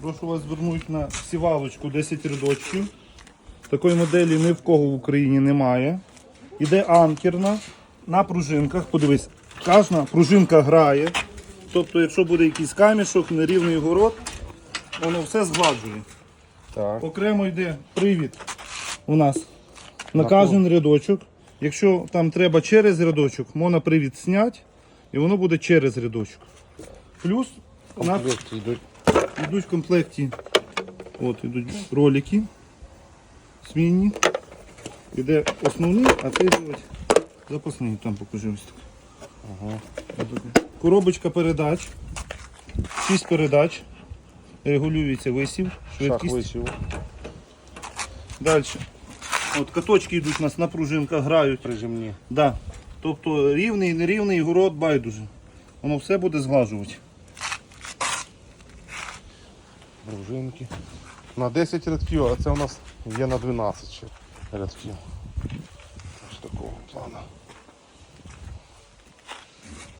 Прошу вас звернути на сівалочку 10 рядочків. Такої моделі ні в кого в Україні немає. Іде анкерна на пружинках. Подивись, кожна пружинка грає. Тобто, якщо буде якийсь камішок, нерівний город, воно все згладжує. Так. Окремо йде привід у нас на кожен рядочок. Якщо там треба через рядочок, можна привід зняти і воно буде через рядочок. Плюс Комплекти йдуть. йдуть в комплекті от, йдуть ролики змінні. Іде основний, а це йде запасний, там покажи ось так. Ага. Коробочка передач. 6 передач. Регулюється висів, швидкість. висів. Далі. От каточки йдуть у нас на пружинках, грають. Прижимні. Да. Тобто рівний, нерівний город байдуже. Воно все буде зглажувати. Пружинки. На 10 рядків, а це у нас є на 12 ще рядків. Ось такого плану.